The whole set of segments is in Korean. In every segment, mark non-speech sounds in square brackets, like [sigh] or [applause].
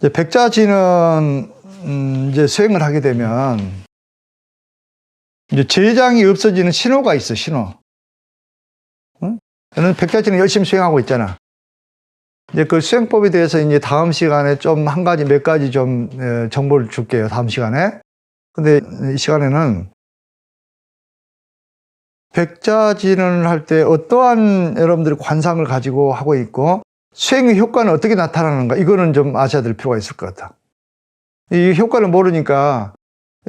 이제 백자지는 음, 이제 수행을 하게 되면 이제 제장이 없어지는 신호가 있어 신호. 응? 저는 백자지는 열심히 수행하고 있잖아. 이제 그 수행법에 대해서 이제 다음 시간에 좀 한 가지 몇 가지 좀 에, 정보를 줄게요. 다음 시간에. 근데 이 시간에는 백자진을 할 때 어떠한 여러분들이 관상을 가지고 하고 있고 수행의 효과는 어떻게 나타나는가 이거는 좀 아셔야 될 필요가 있을 것 같아. 이 효과를 모르니까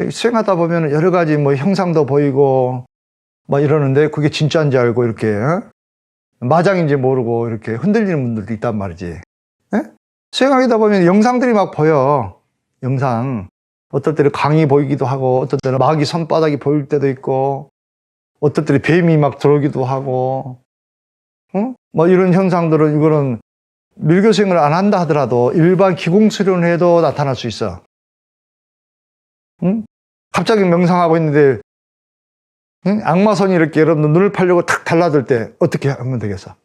수행하다 보면 여러 가지 뭐 형상도 보이고 뭐 이러는데 그게 진짜인지 알고 이렇게 어? 마장인지 모르고 이렇게 흔들리는 분들도 있단 말이지. 예? 수행하다 보면 영상들이 막 보여. 영상. 어떨 때는 강이 보이기도 하고, 어떨 때는 마귀 손바닥이 보일 때도 있고, 어떨 때는 뱀이 막 들어오기도 하고, 어? 뭐 이런 현상들은 이거는 밀교 수행을 안 한다 하더라도 일반 기공 수련을 해도 나타날 수 있어. 응? 갑자기 명상하고 있는데 응? 악마선이 이렇게 여러분들 눈을 팔려고 탁 달라들 때 어떻게 하면 되겠어?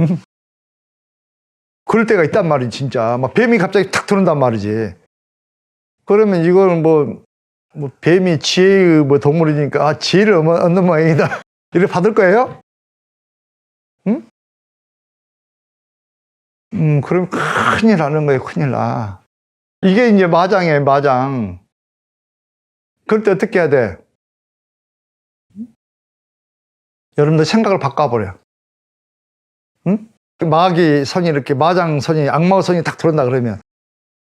응? 그럴 때가 있단 말이지 진짜 막 뱀이 갑자기 탁 들어온단 말이지 그러면 이거는 뭐, 뭐 뱀이 지혜의 뭐 동물이니까 아, 지혜를 얻- 얻는 모양이다 [laughs] 이렇게 받을 거예요? 응? 음 그럼 큰일 나는 거예요 큰일 나 이게 이제 마장이에요 마장 그럴 때 어떻게 해야 돼? 여러분들 생각을 바꿔버려. 응? 마귀 선이 이렇게 마장 선이 악마 선이 딱 들어온다 그러면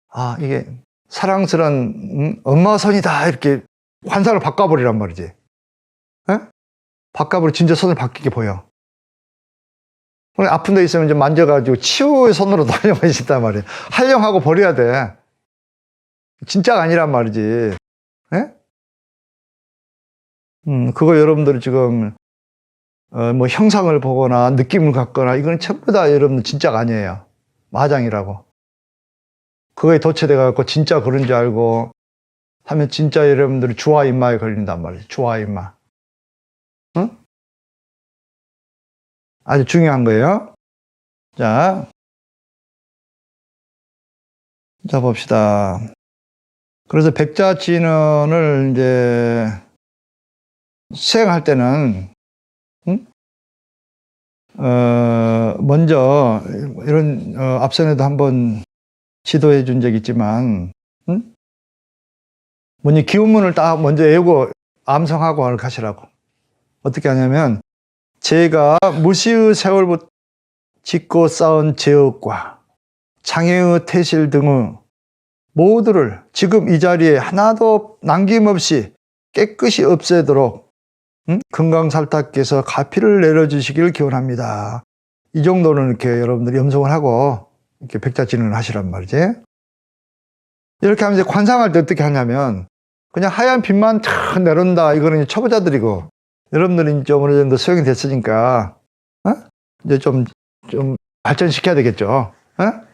아 이게 사랑스런 음, 엄마 선이다 이렇게 환상을 바꿔버리란 말이지. 에? 바꿔버리 진짜 선을 바뀌게 보여. 그럼 아픈 데 있으면 좀 만져가지고 치유의 손으로 있단 말이야. 활용하고 버려야 돼. 진짜가 아니란 말이지. 에? 음, 그거 여러분들이 지금, 어, 뭐 형상을 보거나 느낌을 갖거나 이건 전부 다 여러분들 진짜가 아니에요. 마장이라고. 그거에 도체돼갖고 진짜 그런 줄 알고 하면 진짜 여러분들이 주화 인마에 걸린단 말이에요. 주화 인마. 응? 아주 중요한 거예요. 자. 자, 봅시다. 그래서 백자 진언을 이제 수행할 때는 응? 어, 먼저 이런 어, 앞선에도 한번 지도해 준 적이 있지만 응? 먼저 기운문을 딱 먼저 외우고 암송하고 하시라고 어떻게 하냐면 제가 무시의 세월부터 짓고 쌓은 제업과 장애의 태실 등의 모두를 지금 이 자리에 하나도 남김없이 깨끗이 없애도록 음? 금강살탁께서 가피를 내려주시기를 기원합니다. 이 정도는 이렇게 여러분들이 염송을 하고 이렇게 백자진을 하시란 말이지. 이렇게 하면 이제 관상할 때 어떻게 하냐면 그냥 하얀 빛만 탁 내려온다. 이거는 초보자들이고 여러분들이 좀 어느 정도 수용이 됐으니까 어? 이제 좀, 좀 발전시켜야 되겠죠. 어?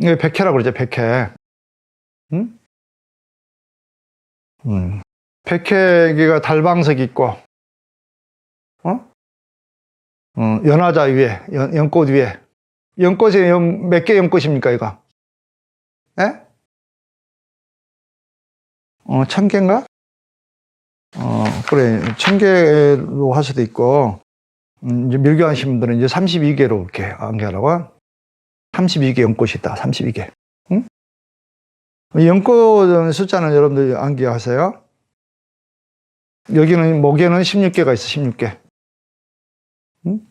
이게 백회라고 그러죠, 백회. 응? 음. 백회기가 달방석 있고, 어? 어, 연화자 위에, 연, 연꽃 위에. 연꽃이 연, 몇개 연꽃입니까, 이거? 에? 어, 천 개인가? 어, 그래. 천 개로 할 수도 있고, 음, 이제 밀교하신 분들은 이제 32개로 이렇게 안개하라고. 32개 연꽃이 있다. 32개. 응? 이 연꽃 숫자는 여러분들 암기하세요. 여기는 목에는 16개가 있어. 16개. 응?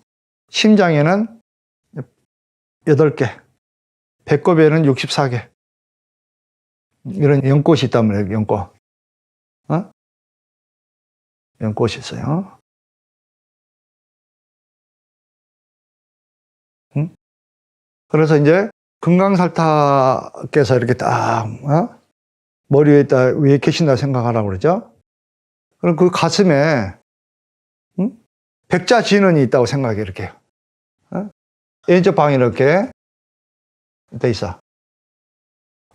심장에는 8개. 배꼽에는 64개. 이런 연꽃이 있단 말이에요. 연꽃. 어? 연꽃이 있어요. 응? 그래서 이제 금강살타께서 이렇게 딱 어? 머리 위에다 위에 계신다 생각하라고 그러죠. 그럼 그 가슴에 응? 백자 진원이 있다고 생각해 이렇게. 어? 왼쪽 방이 이렇게 돼 있어.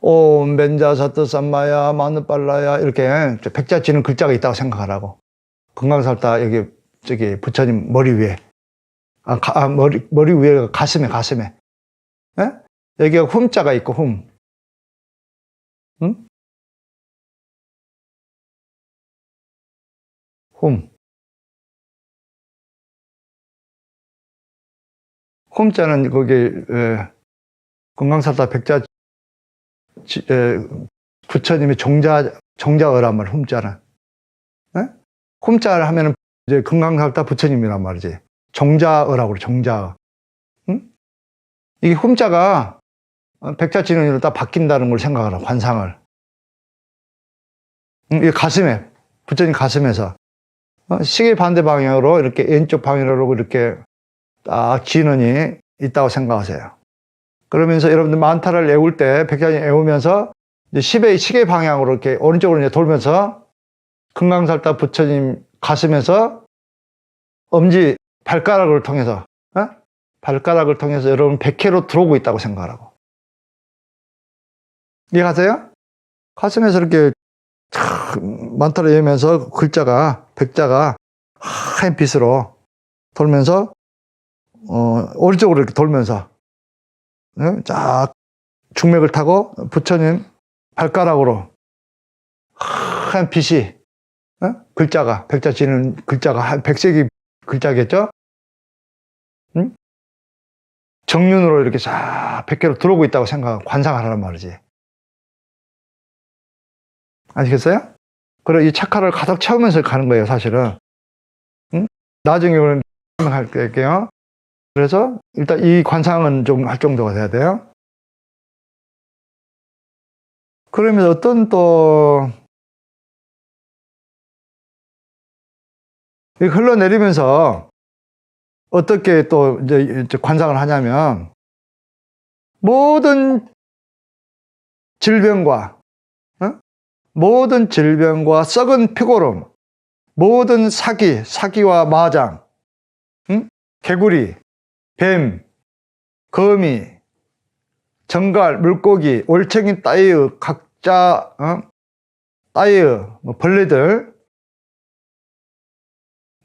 옴 벤자 사트 삼마야 마누빨라야 이렇게 백자 지는 글자가 있다고 생각하라고. 금강살다 여기 저기 부처님 머리 위에 아, 가- 아, 머리 머리 위에 가슴에 가슴에 예? 여기가 훔자가 있고 훔. 응? 훔. 훔자는 거기 에, 건강사다 백자 부처님의 종자 종자어란 말 훔자는. 에? 훔자를 하면은 이제 건강사다 부처님이란 말이지. 종자어라고 그래 종자어. 응? 이게 훔자가 어, 백자진언으로 딱 바뀐다는 걸 생각하라 관상을. 응, 이 가슴에 부처님 가슴에서. 어, 시계 반대 방향으로 이렇게 왼쪽 방향으로 이렇게 딱 진원이 있다고 생각하세요. 그러면서 여러분들 만타를 외울 때 백자진 외우면서 이제 시계, 시계 방향으로 이렇게 오른쪽으로 이제 돌면서 금강살다 부처님 가슴에서 엄지 발가락을 통해서 어? 발가락을 통해서 여러분 백회로 들어오고 있다고 생각하라고. 이해가세요? 가슴에서 이렇게 촥 만타를 외우면서 글자가 백자가 하얀 빛으로 돌면서 어, 오른쪽으로 이렇게 돌면서 예? 쫙 중맥을 타고 부처님 발가락으로 하얀 빛이 어? 글자가 백자 지는 글자가 한 백색이 글자겠죠? 응? 정륜으로 이렇게 싹 백개로 들어오고 있다고 생각 관상하라는 말이지. 아시겠어요? 그리고 이 착화를 가득 채우면서 가는 거예요, 사실은. 응? 나중에 오늘 설명할게요. 그래서 일단 이 관상은 좀할 정도가 돼야 돼요. 그러면 어떤 또이 흘러내리면서 어떻게 또 이제 관상을 하냐면 모든 질병과 어? 모든 질병과 썩은 피고름, 모든 사기, 사기와 마장, 응? 개구리, 뱀, 거미, 정갈, 물고기, 올챙이 따위의 각자 어? 따위의 뭐 벌레들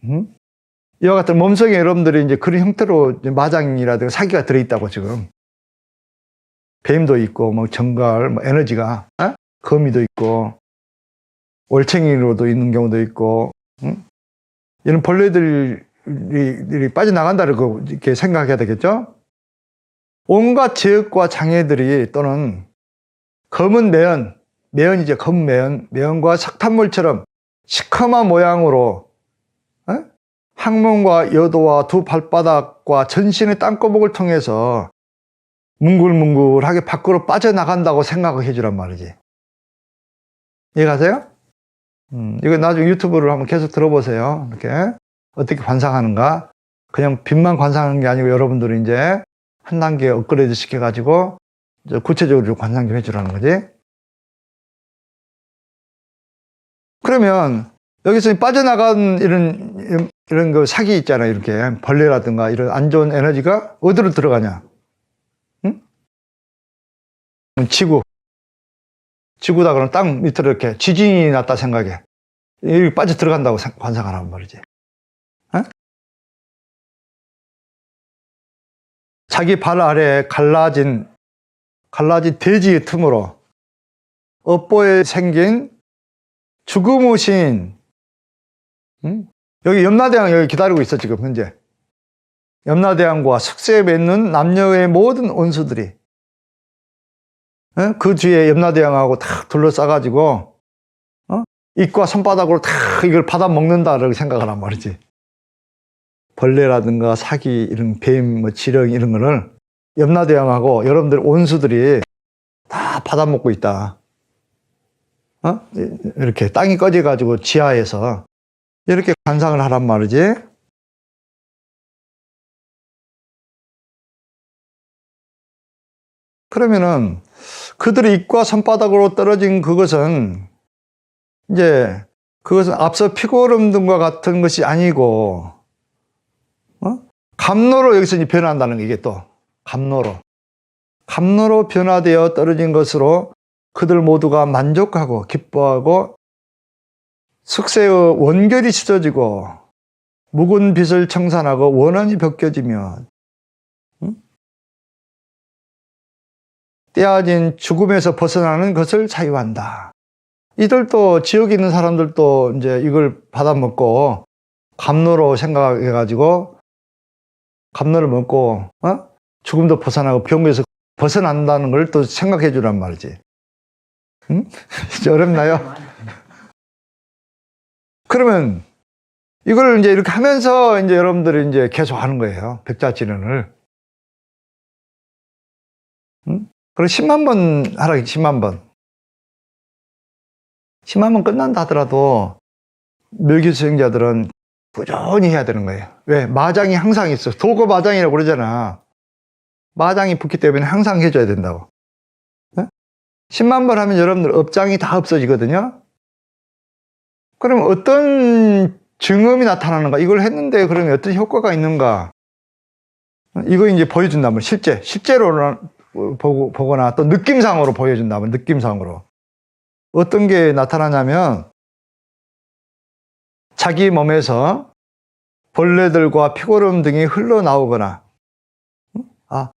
음? 이와 같은 몸속에 여러분들이 이제 그런 형태로 이제 마장이라든가 사기가 들어있다고 지금 뱀도 있고 뭐 정갈, 뭐 에너지가 어? 거미도 있고 올챙이로도 있는 경우도 있고 응? 이런 벌레들이 들이 빠져나간다를 그 이렇게 생각해야 되겠죠? 온갖 제약과 장애들이 또는 검은 매연, 매연이죠. 검은 매연, 매연과 석탄물처럼 시커먼 모양으로 어? 항문과 여도와 두 발바닥과 전신의 땅거목을 통해서 뭉글뭉글하게 밖으로 빠져나간다고 생각을 해주란 말이지. 이해가세요? 음, 이거 나중에 유튜브를 한번 계속 들어보세요. 이렇게. 어떻게 관상하는가? 그냥 빛만 관상하는 게 아니고 여러분들이 이제 한 단계 업그레이드 시켜가지고 구체적으로 좀 관상 좀 해주라는 거지. 그러면 여기서 빠져나간 이런, 이런 그 사기 있잖아요. 이렇게 벌레라든가 이런 안 좋은 에너지가 어디로 들어가냐? 응? 지구. 지구다 그러면 땅 밑으로 이렇게 지진이 났다 생각해. 여기 빠져 들어간다고 관상하란 말이지. 자기 발 아래 갈라진 갈라진 돼지의 틈으로 업보에 생긴 죽음의 신 응? 여기 염라대왕 여기 기다리고 있어 지금 현재 염라대왕과 숙세에 맺는 남녀의 모든 온수들이 어? 그 뒤에 염라대왕하고 다 둘러싸가지고 어? 입과 손바닥으로 다 이걸 받아 먹는다 이렇게 생각하란 말이지 벌레라든가 사기 이런 뱀, 뭐 지렁 이런 거를 염라대왕하고 여러분들 온수들이 다 받아먹고 있다. 어? 이렇게 땅이 꺼져가지고 지하에서 이렇게 관상을 하란 말이지. 그러면은 그들의 입과 손바닥으로 떨어진 그것은 이제 그것은 앞서 피고름 등과 같은 것이 아니고 어? 감로로 여기서 이제 변한다는 게 이게 또 감로로 감로로 변화되어 떨어진 것으로 그들 모두가 만족하고 기뻐하고 숙세의 원결이 씻어지고 묵은 빛을 청산하고 원한이 벗겨지며 음? 떼어진 죽음에서 벗어나는 것을 자유한다. 이들도 지역에 있는 사람들도 이제 이걸 받아먹고 감로로 생각해가지고 감로를 먹고 어? 죽음도 벗어나고 병에서 벗어난다는 걸 또 생각해 주란 말이지. 응? [laughs] 어렵나요? [laughs] 그러면 이걸 이제 이렇게 하면서 이제 여러분들이 이제 계속 하는 거예요. 백자진언을. 응? 그럼 10만 번 하라, 10만 번. 10만 번 끝난다 하더라도 묘기 수행자들은 꾸준히 해야 되는 거예요. 왜? 마장이 항상 있어. 도거 마장이라고 그러잖아. 마장이 붙기 때문에 항상 해줘야 된다고. 네? 10만 번 하면 여러분들 업장이 다 없어지거든요. 그럼 어떤 증음이 나타나는가? 이걸 했는데 그러면 어떤 효과가 있는가? 이거 이제 보여준다 면 실제, 실제로 보고, 보거나 또 느낌상으로 보여준다 면 느낌상으로. 어떤 게 나타나냐면 자기 몸에서 벌레들과 피고름 등이 흘러나오거나 아,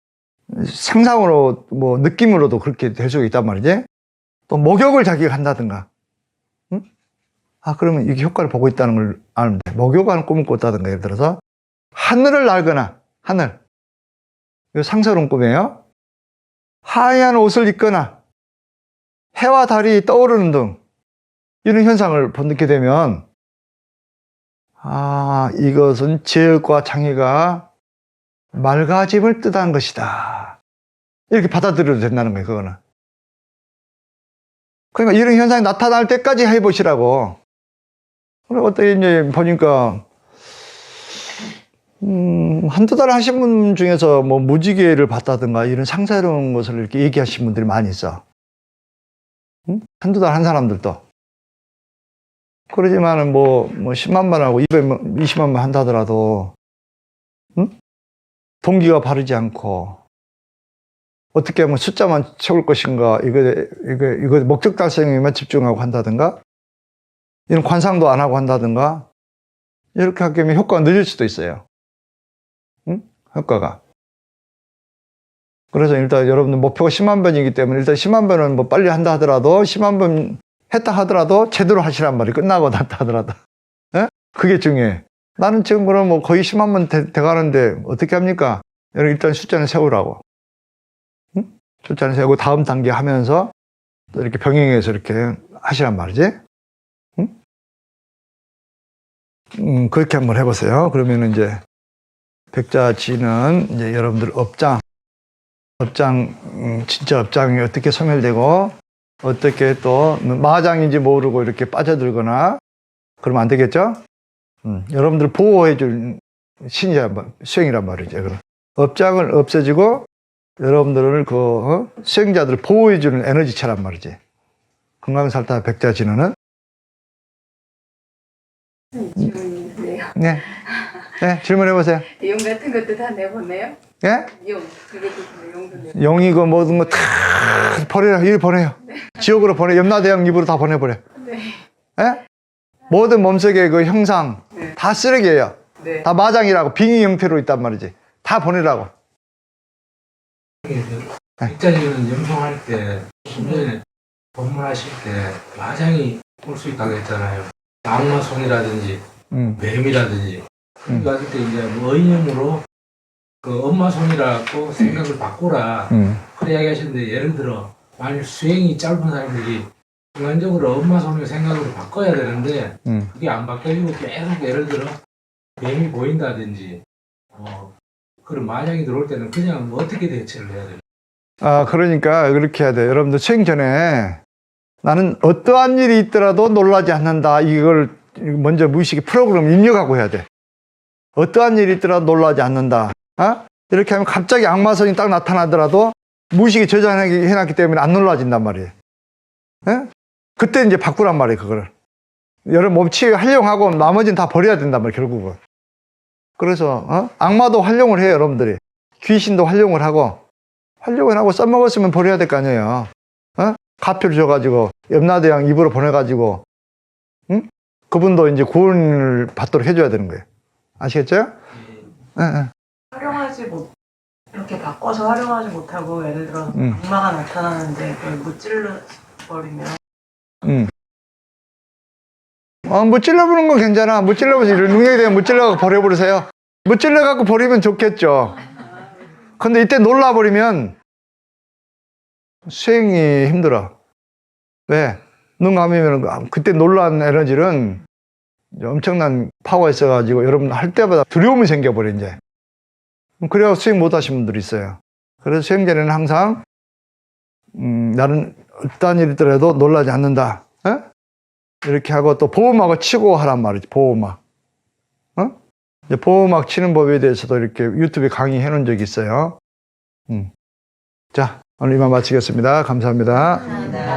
생상으로 뭐 느낌으로도 그렇게 될 수가 있단 말이지. 또 목욕을 자기가 한다든가. 응? 아, 그러면 이게 효과를 보고 있다는 걸 아는데 목욕하는 꿈을 꿨다든가 예를 들어서 하늘을 날거나 하늘. 이거 상서로운 꿈이에요. 하얀 옷을 입거나 해와 달이 떠오르는 등 이런 현상을 느끼게 되면 아, 이것은 제약과 장애가 맑아짐을 뜻하는 것이다. 이렇게 받아들여도 된다는 거예요, 그거는. 그러니까 이런 현상이 나타날 때까지 해보시라고. 그리고 어떻게 이제 보니까, 음, 한두 달 하신 분 중에서 뭐 무지개를 봤다든가 이런 상사로운 것을 이렇게 얘기하신 분들이 많이 있어. 응? 한두 달 한 사람들도. 그러지만은 뭐, 뭐 10만 번 하고 200만, 20만 번 한다더라도, 응? 동기가 바르지 않고, 어떻게 하면 숫자만 채울 것인가, 이거, 이거, 이거 목적 달성에만 집중하고 한다든가, 이런 관상도 안 하고 한다든가, 이렇게 하게 되면 효과가 늦을 수도 있어요. 응? 효과가. 그래서 일단 여러분들 목표가 10만 번이기 때문에 일단 10만 번은 뭐 빨리 한다 하더라도 10만 번 했다 하더라도 제대로 하시란 말이 끝나고 났다 하더라도. [laughs] 예? 그게 중요해. 나는 지금 그럼 뭐 거의 10만 번 돼, 돼가는데 어떻게 합니까? 여러분 일단 숫자는 세우라고. 응? 숫자는 세우고 다음 단계 하면서 또 이렇게 병행해서 이렇게 하시란 말이지. 응? 음, 그렇게 한번 해보세요. 그러면 이제 백자지는 이제 여러분들 업장, 업장, 음, 진짜 업장이 어떻게 소멸되고 어떻게 또 마장인지 모르고 이렇게 빠져들거나 그러면 안 되겠죠? 음, 여러분들 보호해 줄 신이란 말, 수행이란 말이죠. 그럼 업장을 없애지고 여러분들을 그 어? 수행자들을 보호해 주는 에너지체란 말이지. 건강살타 백자진언은 질문이 있네요. 네, 네 질문해 보세요. [laughs] 용 같은 것도 다 내보내요? 예? 용, 그게 그 모든 거 다 버려라. 일 보내요. 지옥으로 보내. 염라대왕 입으로 다 보내버려. 네. 예? 모든 몸속의 그 형상 네. 다 쓰레기예요. 네. 다 마장이라고 빙의 형태로 있단 말이지. 다 보내라고. 백자리는 염송할 때, 신전에 법문하실 때 마장이 올 수 있다고 했잖아요. 악마 손이라든지 음. 뱀이라든지 그러니까 그때 이제 뭐 의념으로 그 엄마 손이라고 생각을 바꾸라 음. 그래 이야기하시는데 예를 들어 만일 수행이 짧은 사람들이 순간적으로 엄마 손을 생각으로 바꿔야 되는데 음. 그게 안 바뀌어지고 계속 예를 들어 뱀이 보인다든지 어, 그런 마장이 들어올 때는 그냥 뭐 어떻게 대처를 해야 돼요? 아, 그러니까 그렇게 해야 돼. 여러분들 수행 전에 나는 어떠한 일이 있더라도 놀라지 않는다. 이걸 먼저 무의식에 프로그램 입력하고 해야 돼. 어떠한 일이 있더라도 놀라지 않는다. 어? 이렇게 하면 갑자기 악마선이 딱 나타나더라도 무의식에 저장해놨기 때문에 안 놀라진단 말이에요. 예? 그때 이제 바꾸란 말이에요, 그거를. 여러분 몸치 활용하고 나머지는 다 버려야 된단 말이에요, 결국은. 그래서, 어? 악마도 활용을 해요, 여러분들이. 귀신도 활용을 하고, 활용을 하고 써먹었으면 버려야 될 거 아니에요. 어? 카피를 줘가지고 염라대왕 입으로 보내가지고 응? 그분도 이제 구원을 받도록 해줘야 되는 거예요. 아시겠죠? 예, 예. 활용하지 못 이렇게 바꿔서 활용하지 못하고 예를 들어 음. 악마가 나타나는데 그걸 무찔러 버리면 응. 어, 뭐 찔러보는 건 괜찮아. 뭐 찔러보세요. 이런 능력에 대한 뭐 찔러갖고 버려버리세요. 뭐 찔러갖고 버리면 좋겠죠. 근데 이때 놀라버리면 수행이 힘들어. 왜? 눈 감으면 그때 놀란 에너지는 엄청난 파워가 있어가지고 여러분 할 때마다 두려움이 생겨버려, 이제. 그래야 수행 못 하신 분들이 있어요. 그래서 수행자는 항상, 음, 나는 어떠한 일이 있더라도 놀라지 않는다. 어? 이렇게 하고 또 보호막을 치고 하란 말이지, 보호막. 어? 이제 보호막 치는 법에 대해서도 이렇게 유튜브에 강의해 놓은 적이 있어요. 음. 자, 오늘 이만 마치겠습니다. 감사합니다.